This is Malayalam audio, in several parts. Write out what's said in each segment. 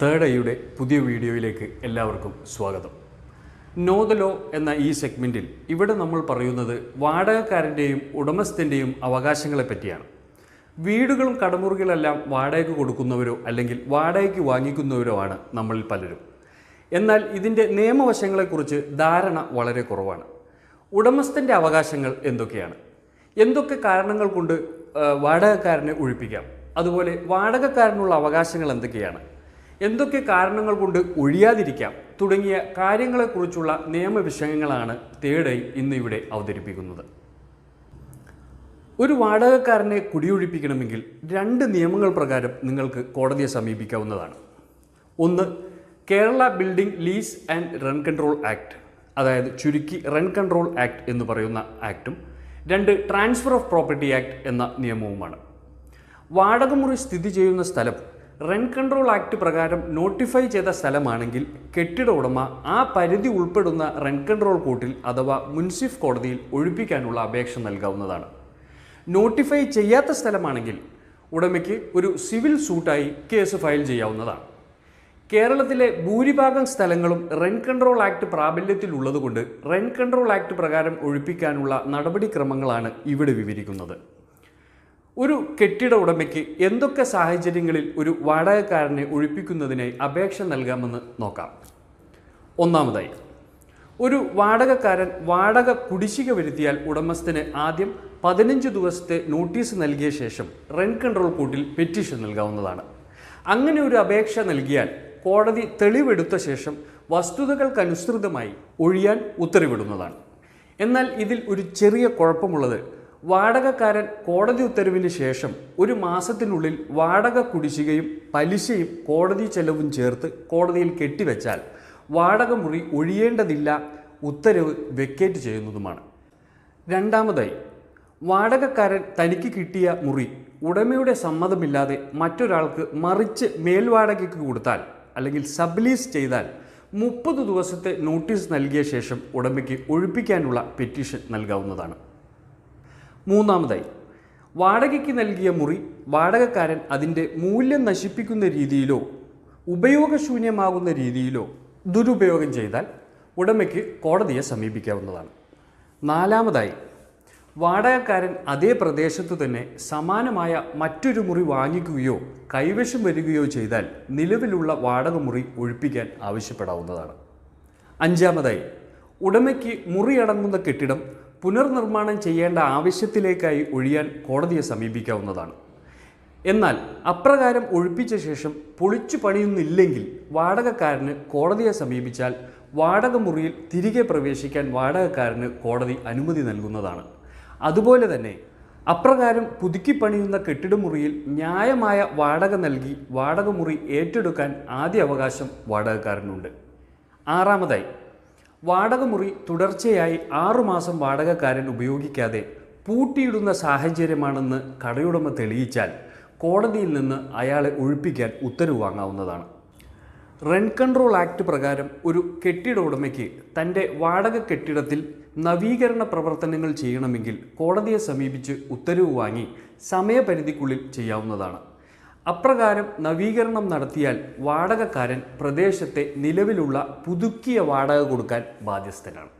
തേർഡ് ഐയുടെ പുതിയ വീഡിയോയിലേക്ക് എല്ലാവർക്കും സ്വാഗതം. നോ ദ ലോ എന്ന ഈ സെഗ്മെന്റിൽ ഇവിടെ നമ്മൾ പറയുന്നത് വാടകക്കാരന്റെയും ഉടമസ്ഥന്റെയും അവകാശങ്ങളെ പറ്റിയാണ്. വീടുകളും കടമുറികളെല്ലാം വാടകയ്ക്ക് കൊടുക്കുന്നവരോ അല്ലെങ്കിൽ വാടകയ്ക്ക് വാങ്ങിക്കുന്നവരോ ആണ് നമ്മളിൽ പലരും. എന്നാൽ ഇതിന്റെ നിയമവശങ്ങളെക്കുറിച്ച് ധാരണ വളരെ കുറവാണ്. ഉടമസ്ഥന്റെ അവകാശങ്ങൾ എന്തൊക്കെയാണ്? എന്തൊക്കെ കാരണങ്ങൾ കൊണ്ട് വാടകക്കാരനെ ഒഴിപ്പിക്കാം? അതുപോലെ വാടകക്കാരനുള്ള അവകാശങ്ങൾ എന്തൊക്കെയാണ്? എന്തൊക്കെ കാരണങ്ങൾ കൊണ്ട് ഒഴിയാതിരിക്കാം തുടങ്ങിയ കാര്യങ്ങളെക്കുറിച്ചുള്ള നിയമവിഷയങ്ങളാണ് തേടൈ ഇന്നിവിടെ അവതരിപ്പിക്കുന്നത്. ഒരു വാടകക്കാരനെ കുടിയൊഴിപ്പിക്കണമെങ്കിൽ രണ്ട് നിയമങ്ങൾ പ്രകാരം നിങ്ങൾക്ക് കോടതിയെ സമീപിക്കാവുന്നതാണ്. ഒന്ന് Kerala building lease and rent control act അതായത് ചുരുക്കി റൺ കൺട്രോൾ ആക്ട് എന്ന് പറയുന്ന ആക്ടും. രണ്ട് ട്രാൻസ്ഫർ ഓഫ് പ്രോപ്പർട്ടി ആക്ട് എന്ന നിയമവുമാണ്. വാടകമുറി സ്ഥിതി ചെയ്യുന്ന സ്ഥലം റെൻ കൺട്രോൾ ആക്ട് പ്രകാരം നോട്ടിഫൈ ചെയ്ത സ്ഥലമാണെങ്കിൽ കെട്ടിട ഉടമ ആ പരിധി ഉൾപ്പെടുന്ന റെൻ കൺട്രോൾ കോർട്ടിൽ അഥവാ മുൻസിഫ് കോടതിയിൽ ഒഴിപ്പിക്കാനുള്ള അപേക്ഷ നൽകാവുന്നതാണ്. നോട്ടിഫൈ ചെയ്യാത്ത സ്ഥലമാണെങ്കിൽ ഉടമയ്ക്ക് ഒരു സിവിൽ സൂട്ടായി കേസ് ഫയൽ ചെയ്യാവുന്നതാണ്. കേരളത്തിലെ ഭൂരിഭാഗം സ്ഥലങ്ങളും റെൻ കൺട്രോൾ ആക്ട് പ്രാബല്യത്തിലുള്ളതുകൊണ്ട് റെൻ കൺട്രോൾ ആക്ട് പ്രകാരം ഒഴിപ്പിക്കാനുള്ള നടപടിക്രമങ്ങളാണ് ഇവിടെ വിവരിക്കുന്നത്. ഒരു കെട്ടിട ഉടമയ്ക്ക് എന്തൊക്കെ സാഹചര്യങ്ങളിൽ ഒരു വാടകക്കാരനെ ഒഴിപ്പിക്കുന്നതിനായി അപേക്ഷ നൽകാമെന്ന് നോക്കാം. ഒന്നാമതായി ഒരു വാടകക്കാരൻ വാടക കുടിശ്ശിക വരുത്തിയാൽ ഉടമസ്ഥന് ആദ്യം പതിനഞ്ച് ദിവസത്തെ നോട്ടീസ് നൽകിയ ശേഷം റെന്റ് കൺട്രോൾ കോർട്ടിൽ പെറ്റീഷൻ നൽകാവുന്നതാണ്. അങ്ങനെ ഒരു അപേക്ഷ നൽകിയാൽ കോടതി തെളിവെടുത്ത ശേഷം വസ്തുതകൾക്കനുസൃതമായി ഒഴിയാൻ ഉത്തരവിടുന്നതാണ്. എന്നാൽ ഇതിൽ ഒരു ചെറിയ കുഴപ്പമുള്ളത് വാടകക്കാരൻ കോടതി ഉത്തരവിന് ശേഷം ഒരു മാസത്തിനുള്ളിൽ വാടക കുടിശ്ശികയും പലിശയും കോടതി ചെലവും ചേർത്ത് കോടതിയിൽ കെട്ടിവെച്ചാൽ വാടക മുറി ഒഴിയേണ്ടതില്ല ഉത്തരവ് വെക്കേറ്റ് ചെയ്യുന്നതുമാണ്. രണ്ടാമതായി വാടകക്കാരൻ തനിക്ക് കിട്ടിയ മുറി ഉടമയുടെ സമ്മതമില്ലാതെ മറ്റൊരാൾക്ക് മറിച്ച് മേൽവാടകയ്ക്ക് കൊടുത്താൽ അല്ലെങ്കിൽ സബ്ലീസ് ചെയ്താൽ മുപ്പത് ദിവസത്തെ നോട്ടീസ് നൽകിയ ശേഷം ഉടമയ്ക്ക് ഒഴിപ്പിക്കാനുള്ള പെറ്റീഷൻ നൽകാവുന്നതാണ്. മൂന്നാമതായി വാടകയ്ക്ക് നൽകിയ മുറി വാടകക്കാരൻ അതിന്റെ മൂല്യം നശിപ്പിക്കുന്ന രീതിയിലോ ഉപയോഗശൂന്യമാകുന്ന രീതിയിലോ ദുരുപയോഗം ചെയ്താൽ ഉടമയ്ക്ക് കോടതിയെ സമീപിക്കാവുന്നതാണ്. നാലാമതായി വാടകക്കാരൻ അതേ പ്രദേശത്തു തന്നെ സമാനമായ മറ്റൊരു മുറി വാങ്ങിക്കുകയോ കൈവശം വരികയോ ചെയ്താൽ നിലവിലുള്ള വാടക മുറി ഒഴിപ്പിക്കാൻ ആവശ്യപ്പെടാവുന്നതാണ്. അഞ്ചാമതായി ഉടമയ്ക്ക് മുറിയടങ്ങുന്ന കെട്ടിടം പുനർനിർമ്മാണം ചെയ്യേണ്ട ആവശ്യത്തിലേക്കായി ഒഴിയാൻ കോടതിയെ സമീപിക്കാവുന്നതാണ്. എന്നാൽ അപ്രകാരം ഒഴിപ്പിച്ച ശേഷം പൊളിച്ചു പണിയുന്നില്ലെങ്കിൽ വാടകക്കാരന് കോടതിയെ സമീപിച്ചാൽ വാടക മുറിയിൽ തിരികെ പ്രവേശിക്കാൻ വാടകക്കാരന് കോടതി അനുമതി നൽകുന്നതാണ്. അതുപോലെ തന്നെ അപ്രകാരം പുതുക്കി പണിയുന്ന കെട്ടിടമുറിയിൽ ന്യായമായ വാടക നൽകി വാടകമുറി ഏറ്റെടുക്കാൻ ആദ്യ അവകാശം വാടകക്കാരനുണ്ട്. ആറാമതായി വാടകമുറി തുടർച്ചയായി ആറുമാസം വാടകക്കാരൻ ഉപയോഗിക്കാതെ പൂട്ടിയിടുന്ന സാഹചര്യമാണെന്ന് കടയുടമ തെളിയിച്ചാൽ കോടതിയിൽ നിന്ന് അയാളെ ഒഴിപ്പിക്കാൻ ഉത്തരവ് വാങ്ങാവുന്നതാണ്. റെന്റ് കൺട്രോൾ ആക്ട് പ്രകാരം ഒരു കെട്ടിട ഉടമയ്ക്ക് തന്റെ വാടക കെട്ടിടത്തിൽ നവീകരണ പ്രവർത്തനങ്ങൾ ചെയ്യണമെങ്കിൽ കോടതിയെ സമീപിച്ച് ഉത്തരവ് വാങ്ങി സമയപരിധിക്കുള്ളിൽ ചെയ്യാവുന്നതാണ്. അപ്രകാരം നവീകരണം നടത്തിയാൽ വാടകക്കാരൻ പ്രദേശത്തെ നിലവിലുള്ള പുതുക്കിയ വാടക കൊടുക്കാൻ ബാധ്യസ്ഥനാണ്.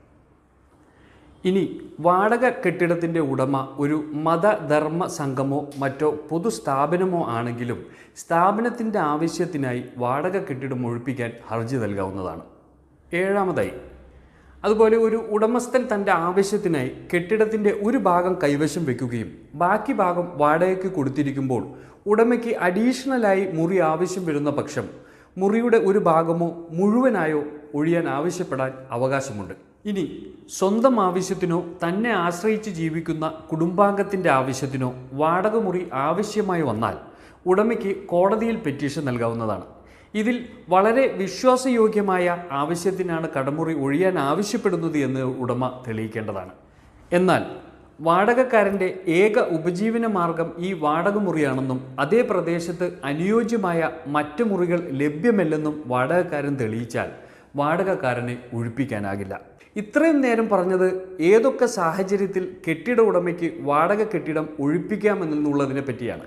ഇനി വാടക കെട്ടിടത്തിന്റെ ഉടമ ഒരു മതധർമ്മ സംഘമോ മറ്റോ പൊതുസ്ഥാപനമോ ആണെങ്കിലും സ്ഥാപനത്തിന്റെ ആവശ്യത്തിനായി വാടക കെട്ടിടം ഒഴിപ്പിക്കാൻ ഹർജി നൽകാവുന്നതാണ്. ഏഴാമതായി അതുപോലെ ഒരു ഉടമസ്ഥൻ തന്റെ ആവശ്യത്തിനായി കെട്ടിടത്തിന്റെ ഒരു ഭാഗം കൈവശം വെക്കുകയും ബാക്കി ഭാഗം വാടകയ്ക്ക് കൊടുത്തിരിക്കുമ്പോൾ ഉടമയ്ക്ക് അഡീഷണലായി മുറി ആവശ്യം വരുന്ന പക്ഷം മുറിയുടെ ഒരു ഭാഗമോ മുഴുവനായോ ഒഴിയാൻ ആവശ്യപ്പെടാൻ അവകാശമുണ്ട്. ഇനി സ്വന്തം ആവശ്യത്തിനോ തന്നെ ആശ്രയിച്ച് ജീവിക്കുന്ന കുടുംബാംഗത്തിന്റെ ആവശ്യത്തിനോ വാടക മുറി ആവശ്യമായി വന്നാൽ ഉടമയ്ക്ക് കോടതിയിൽ പെറ്റീഷൻ നൽകാവുന്നതാണ്. ഇതിൽ വളരെ വിശ്വാസയോഗ്യമായ ആവശ്യത്തിനാണ് കടമുറി ഒഴിയാൻ ആവശ്യപ്പെടുന്നത് എന്ന് ഉടമ തെളിയിക്കേണ്ടതാണ്. എന്നാൽ വാടകക്കാരന്റെ ഏക ഉപജീവന മാർഗം ഈ വാടക മുറിയാണെന്നും അതേ പ്രദേശത്ത് അനുയോജ്യമായ മറ്റ് മുറികൾ ലഭ്യമല്ലെന്നും വാടകക്കാരൻ തെളിയിച്ചാൽ വാടകക്കാരനെ ഒഴിപ്പിക്കാനാകില്ല. ഇത്രയും നേരം പറഞ്ഞത് ഏതൊക്കെ സാഹചര്യത്തിൽ കെട്ടിട ഉടമയ്ക്ക് വാടക കെട്ടിടം ഒഴിപ്പിക്കാമെന്നുള്ളതിനെ പറ്റിയാണ്.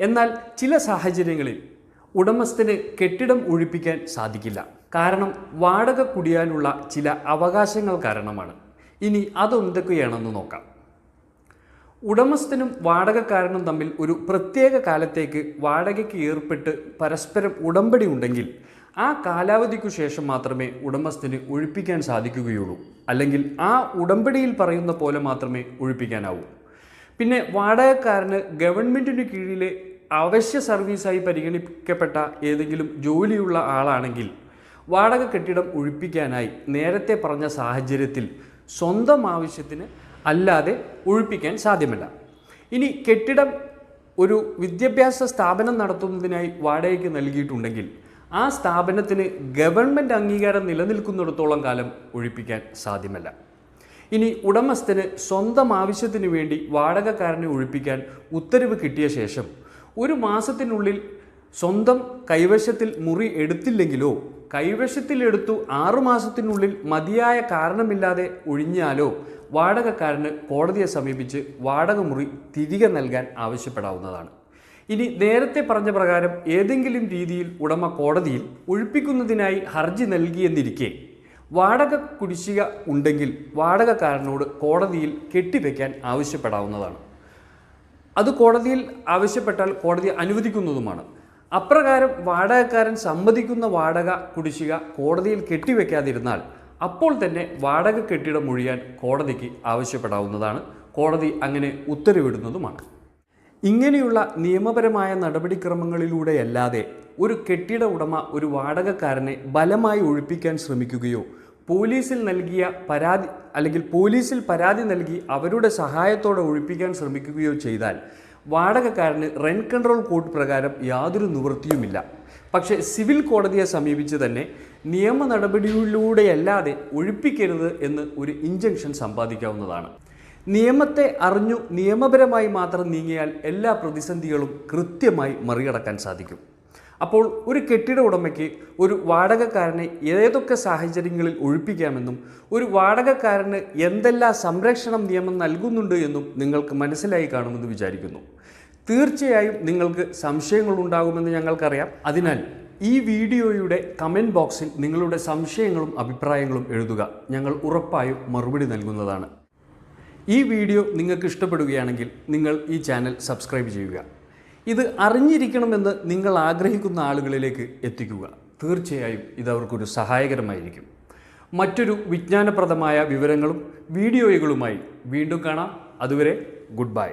എന്നാൽ ചില സാഹചര്യങ്ങളിൽ ഉടമസ്ഥന് കെട്ടിടം ഒഴിപ്പിക്കാൻ സാധിക്കില്ല. കാരണം വാടക കുടിയാനുള്ള ചില അവകാശങ്ങൾ കാരണമാണ്. ഇനി അതെന്തൊക്കെയാണെന്ന് നോക്കാം. ഉടമസ്ഥനും വാടകക്കാരനും തമ്മിൽ ഒരു പ്രത്യേക കാലത്തേക്ക് വാടകയ്ക്ക് ഏർപ്പെട്ട് പരസ്പരം ഉടമ്പടി ഉണ്ടെങ്കിൽ ആ കാലാവധിക്കു ശേഷം മാത്രമേ ഉടമസ്ഥന് ഒഴിപ്പിക്കാൻ സാധിക്കുകയുള്ളൂ. അല്ലെങ്കിൽ ആ ഉടമ്പടിയിൽ പറയുന്ന പോലെ മാത്രമേ ഒഴിപ്പിക്കാനാവൂ. പിന്നെ വാടകക്കാരന് ഗവൺമെന്റിന് കീഴിലെ അവശ്യ സർവീസായി പരിഗണിക്കപ്പെട്ട ഏതെങ്കിലും ജോലിയുള്ള ആളാണെങ്കിൽ വാടക കെട്ടിടം ഒഴിപ്പിക്കാനായി നേരത്തെ പറഞ്ഞ സാഹചര്യത്തിൽ സ്വന്തം ആവശ്യത്തിന് അല്ലാതെ ഒഴിപ്പിക്കാൻ സാധ്യമല്ല. ഇനി കെട്ടിടം ഒരു വിദ്യാഭ്യാസ സ്ഥാപനം നടത്തുന്നതിനായി വാടകയ്ക്ക് നൽകിയിട്ടുണ്ടെങ്കിൽ ആ സ്ഥാപനത്തിന് ഗവൺമെന്റ് അംഗീകാരം നിലനിൽക്കുന്നിടത്തോളം കാലം ഒഴിപ്പിക്കാൻ സാധ്യമല്ല. ഇനി ഉടമസ്ഥന് സ്വന്തം ആവശ്യത്തിന് വേണ്ടി വാടകക്കാരനെ ഒഴിപ്പിക്കാൻ ഉത്തരവ് കിട്ടിയ ശേഷം ഒരു മാസത്തിനുള്ളിൽ സ്വന്തം കൈവശത്തിൽ മുറി എടുത്തില്ലെങ്കിലോ കൈവശത്തിലെടുത്തു ആറുമാസത്തിനുള്ളിൽ മതിയായ കാരണമില്ലാതെ ഒഴിഞ്ഞാലോ വാടകക്കാരന് കോടതിയെ സമീപിച്ച് വാടക മുറി തിരികെ നൽകാൻ ആവശ്യപ്പെടാവുന്നതാണ്. ഇനി നേരത്തെ പറഞ്ഞ പ്രകാരം ഏതെങ്കിലും രീതിയിൽ ഉടമ കോടതിയിൽ ഒഴിപ്പിക്കുന്നതിനായി ഹർജി നൽകിയെന്നിരിക്കെ വാടക കുടിശ്ശിക ഉണ്ടെങ്കിൽ വാടകക്കാരനോട് കോടതിയിൽ കെട്ടിവെക്കാൻ ആവശ്യപ്പെടാവുന്നതാണ്. അത് കോടതിയിൽ ആവശ്യപ്പെട്ടാൽ കോടതി അനുവദിക്കുന്നതുമാണ്. അപ്രകാരം വാടകക്കാരൻ സമ്മതിക്കുന്ന വാടക കുടിശ്ശിക കോടതിയിൽ കെട്ടിവെക്കാതിരുന്നാൽ അപ്പോൾ തന്നെ വാടക കെട്ടിടം ഒഴിയാൻ കോടതിക്ക് ആവശ്യപ്പെടാവുന്നതാണ്. കോടതി അങ്ങനെ ഉത്തരവിടുന്നതുമാണ്. ഇങ്ങനെയുള്ള നിയമപരമായ നടപടിക്രമങ്ങളിലൂടെയല്ലാതെ ഒരു കെട്ടിട ഉടമ ഒരു വാടകക്കാരനെ ബലമായി ഒഴിപ്പിക്കാൻ ശ്രമിക്കുകയോ പോലീസിൽ നൽകിയ പരാതി അല്ലെങ്കിൽ പോലീസിൽ പരാതി നൽകി അവരുടെ സഹായത്തോടെ ഒഴിപ്പിക്കാൻ ശ്രമിക്കുകയോ ചെയ്താൽ വാടകക്കാരന് റെന്റ് കൺട്രോൾ കോഡ് പ്രകാരം യാതൊരു നിവൃത്തിയുമില്ല. പക്ഷേ സിവിൽ കോടതിയെ സമീപിച്ച് തന്നെ നിയമ നടപടിയിലൂടെയല്ലാതെ ഒഴിപ്പിക്കരുത് എന്ന് ഒരു ഇഞ്ചക്ഷൻ സമ്പാദിക്കാവുന്നതാണ്. നിയമത്തെ അറിഞ്ഞു നിയമപരമായി മാത്രം നീങ്ങിയാൽ എല്ലാ പ്രതിസന്ധികളും കൃത്യമായി മറികടക്കാൻ സാധിക്കും. അപ്പോൾ ഒരു കെട്ടിട ഉടമയ്ക്ക് ഒരു വാടകക്കാരനെ ഏതൊക്കെ സാഹചര്യങ്ങളിൽ ഒഴിപ്പിക്കാമെന്നും ഒരു വാടകക്കാരന് എന്തെല്ലാം സംരക്ഷണം നിയമം നൽകുന്നുണ്ട് എന്നും നിങ്ങൾക്ക് മനസ്സിലായി കാണുമെന്ന് വിചാരിക്കുന്നു. തീർച്ചയായും നിങ്ങൾക്ക് സംശയങ്ങൾ ഉണ്ടാകുമെന്ന് ഞങ്ങൾക്കറിയാം. അതിനാൽ ഈ വീഡിയോയുടെ കമന്റ് ബോക്സിൽ നിങ്ങളുടെ സംശയങ്ങളും അഭിപ്രായങ്ങളും എഴുതുക. ഞങ്ങൾ ഉറപ്പായും മറുപടി നൽകുന്നതാണ്. ഈ വീഡിയോ നിങ്ങൾക്ക് ഇഷ്ടപ്പെടുകയാണെങ്കിൽ നിങ്ങൾ ഈ ചാനൽ സബ്സ്ക്രൈബ് ചെയ്യുക. ഇത് അറിഞ്ഞിരിക്കണമെന്ന് നിങ്ങൾ ആഗ്രഹിക്കുന്ന ആളുകളിലേക്ക് എത്തിക്കുക. തീർച്ചയായും ഇത് അവർക്കൊരു സഹായകരമായിരിക്കും. മറ്റൊരു വിജ്ഞാനപ്രദമായ വിവരങ്ങളും വീഡിയോകളുമായി വീണ്ടും കാണാം. അതുവരെ ഗുഡ് ബൈ.